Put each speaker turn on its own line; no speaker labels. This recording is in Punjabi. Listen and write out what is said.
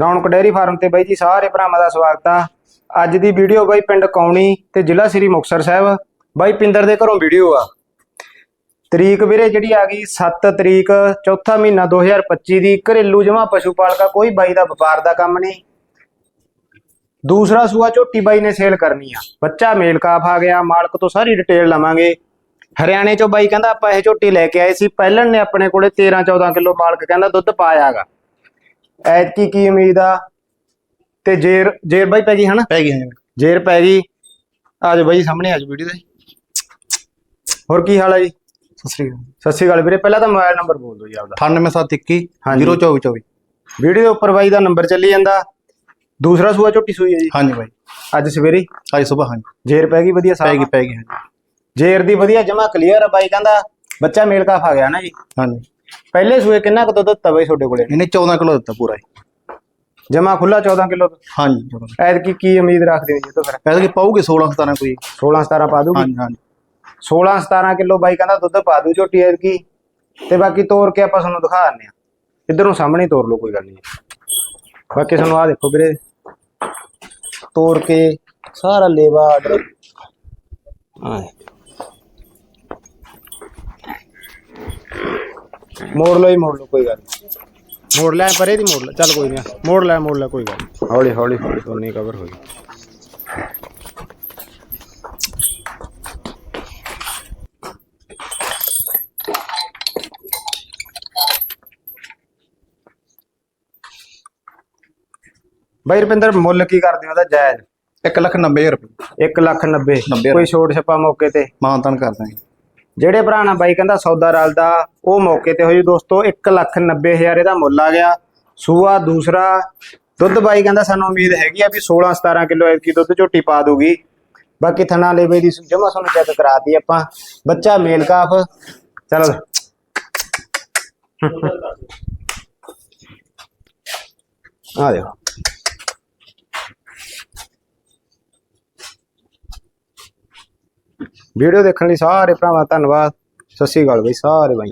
ਰੌਣਕ ਡੇਅਰੀ ਫਾਰਮ ਤੇ ਬਾਈ ਜੀ ਸਾਰੇ ਭਰਾਵਾਂ ਦਾ ਸਵਾਗਤ ਆ। ਅੱਜ ਦੀ ਵੀਡੀਓ ਬਾਈ ਪਿੰਡ ਕੌਣੀ ਤੇ ਜ਼ਿਲ੍ਹਾ ਸ੍ਰੀ ਮੁਕਤਸਰ ਸਾਹਿਬ। ਬਾਈ ਪਿੰਦਰ ਦੇ ਘਰੋਂ ਵੀਡੀਓ ਆ। ਤਰੀਕ ਵੀਰੇ ਜਿਹੜੀ ਆ ਗਈ 7 ਤਰੀਕ, ਚੌਥਾ ਮਹੀਨਾ 2025 ਦੀ। ਘਰੇਲੂ ਜਮਾ ਪਸ਼ੂ ਪਾਲਕਾ ਕੋਈ ਬਾਈ ਦਾ ਵਪਾਰ ਦਾ ਕੰਮ ਨਹੀਂ। ਦੂਸਰਾ ਸੂਆ ਝੋਟੀ ਬਾਈ ਨੇ ਸੇਲ ਕਰਨੀ ਆ। ਬੱਚਾ ਮੇਲ ਕਾਫ ਆ ਗਿਆ, ਮਾਲਕ ਤੋਂ ਸਾਰੀ ਡਿਟੇਲ ਲਵਾਂਗੇ। ਹਰਿਆਣੇ ਚੋਂ ਬਾਈ ਕਹਿੰਦਾ ਆਪਾਂ ਇਹ ਝੋਟੀ ਲੈ ਕੇ ਆਏ ਸੀ। ਪਹਿਲਣ ਨੇ ਆਪਣੇ ਕੋਲੇ 13 14 ਕਿਲੋ ਮਾਲਕ ਕਹਿੰਦਾ ਦੁੱਧ ਪਾਇਆਗਾ ਐਤਕੀ ਕੀ ਉਮੀਦ ਆ? ਤੇ ਜੇਰ ਜੇਰ ਬਾਈ ਪੈ ਗਈ ਹਨਾ?
ਪੈ ਗਈ
ਜੇਰ ਪੈ ਗਈ। ਆਜੋ ਬਾਈ ਸਾਹਮਣੇ ਆਜੋ ਵੀਡੀਓ ਦੇ ਹੋਰ ਕੀ ਹਾਲ ਹੈ ਜੀ?
ਸਤਿ ਸ੍ਰੀ ਅਕਾਲ।
ਸਤਿ ਸ਼੍ਰੀ ਅਕਾਲ ਵੀਰੇ। ਪਹਿਲਾਂ ਤਾਂ ਮੋਬਾਈਲ ਨੰਬਰ ਬੋਲ ਦਿਓ ਜੀ ਆਪਦਾ।
98721
ਹਾਂਜੀ।
02424
ਵੀਡੀਓ ਦੇ ਉੱਪਰ ਬਾਈ ਦਾ ਨੰਬਰ ਚੱਲੀ ਜਾਂਦਾ। ਦੂਸਰਾ ਸੂਆ ਝੋਟੀ ਸੂਈ ਹੈ ਜੀ।
ਹਾਂਜੀ ਬਾਈ।
ਅੱਜ ਸਵੇਰੇ?
ਅੱਜ ਸਵੇਰ ਹਾਂਜੀ।
ਜੇਰ ਪੈ ਗਈ ਵਧੀਆ
ਪੈ
ਸਾਫ਼
ਗਈ ਪੈ ਗਈ ਹਾਂਜੀ।
ਜੇਰ ਦੀ ਵਧੀਆ ਜਮਾ ਕਲੀਅਰ ਆ ਬਾਈ ਕਹਿੰਦਾ ਬੱਚਾ ਮੇਲ ਕਾਫ ਆ ਗਿਆ ਨਾ ਜੀ।
ਹਾਂਜੀ।
ਪਹਿਲੇ ਸੂਏ ਕਿੰਨਾ ਕੁ ਦੁੱਧ ਦਿੱਤਾ ਬਾਈ ਤੁਹਾਡੇ ਕੋਲੇ?
ਇਹਨੇ 14 ਕਿਲੋ ਦਿੱਤਾ ਪੂਰਾ ਹੀ।
ਜਮਾ ਖੁੱਲਾ 14 ਕਿਲੋ
ਹਾਂਜੀ 14
ਐਤਕੀ ਕੀ ਉਮੀਦ ਰੱਖਦੇ ਹੋ ਜੀ ਇਹ ਤੋਂ ਫਿਰ?
ਐਸੇ ਕਿ ਪਾਉਗੇ 16 17 ਕੋਈ।
16 17 ਪਾ ਦੂਗੀ?
ਹਾਂਜੀ ਹਾਂਜੀ।
16 17 ਕਿਲੋ ਬਾਈ ਕਹਿੰਦਾ ਦੁੱਧ ਪਾ ਦੂ ਝੋਟੀ ਐਤਕੀ। ਤੇ ਬਾਕੀ ਤੋੜ ਕੇ ਆਪਾਂ ਤੁਹਾਨੂੰ ਦਿਖਾ ਦਿੰਦੇ ਆ ਇਧਰੋਂ ਸਾਹਮਣੇ ਹੀ ਤੋੜ ਲਓ ਕੋਈ ਗੱਲ ਨਹੀਂ। ਬਾਕੀ ਤੁਹਾਨੂੰ ਆ ਦੇਖੋ ਵੀਰੇ। ਤੋੜ ਕੇ ਸਾਰਾ ਲੇਵਾ ਆਰਡਰ। ਆ ਮੋੜ ਲਓ ਹੀ ਮੋੜ ਲਓ ਕੋਈ ਗੱਲ। ਮੋੜ ਲੈ ਪਰੇ ਦੀ ਮੋੜ ਲੈ। ਚੱਲ ਕੋਈ ਨਹੀਂ ਮੋੜ ਲੈ ਮੋੜ ਲੈ ਕੋਈ ਗੱਲ ਨੀ। ਹੌਲੀ ਹੌਲੀ ਹੌਲੀ। ਦੋਨੇ ਕਵਰ ਹੋ ਗਈ। ਬਾਈ ਰੁਪਿੰਦਰ ਮੁੱਲ ਕੀ ਕਰਦੇ ਹੋ ਉਹਦਾ ਜਾਇਜ਼?
1 ਲੱਖ 90 ਰੁਪਏ।
1 ਲੱਖ 90
90
ਕੋਈ ਛੋਟ ਛਪਾ ਮੌਕੇ ਤੇ?
ਮਾਨਤਨ ਕਰ ਦਾਂਗੇ।
ਜਿਹੜੇ ਭਰਾ ਨਾਲ ਬਾਈ ਕਹਿੰਦਾ ਸੌਦਾ ਰਲਦਾ, ਉਹ ਮੌਕੇ ਤੇ ਹੋਈ ਦੋਸਤੋ 1 ਲੱਖ 90 ਹਜ਼ਾਰ ਇਹਦਾ ਮੁੱਲ ਆ ਗਿਆ। ਸੂਆ ਦੂਸਰਾ, ਦੁੱਧ ਬਾਈ ਕਹਿੰਦਾ ਸਾਨੂੰ ਉਮੀਦ ਹੈਗੀ ਆ ਵੀ 16 17 ਕਿਲੋ ਐਤਕੀ ਦੁੱਧ ਝੋਟੀ ਪਾ ਦੂਗੀ ਬਾਕੀ ਥਣਾ ਲੇਵੇ ਦੀ ਜਮਾ ਸਾਨੂੰ ਚੈੱਕ ਕਰਾਤੀ ਆਪਾਂ। ਬੱਚਾ ਮੇਲ ਕਾਫ। ਚਲੋ। ਆ ਦੇਖੋ ਵੀਡੀਓ ਦੇਖਣ ਲਈ ਸਾਰੇ ਭਰਾਵਾਂ ਦਾ ਧੰਨਵਾਦ। ਸਤਿ ਸ਼੍ਰੀ ਅਕਾਲ ਬਈ ਸਾਰੇ ਬਾਈ।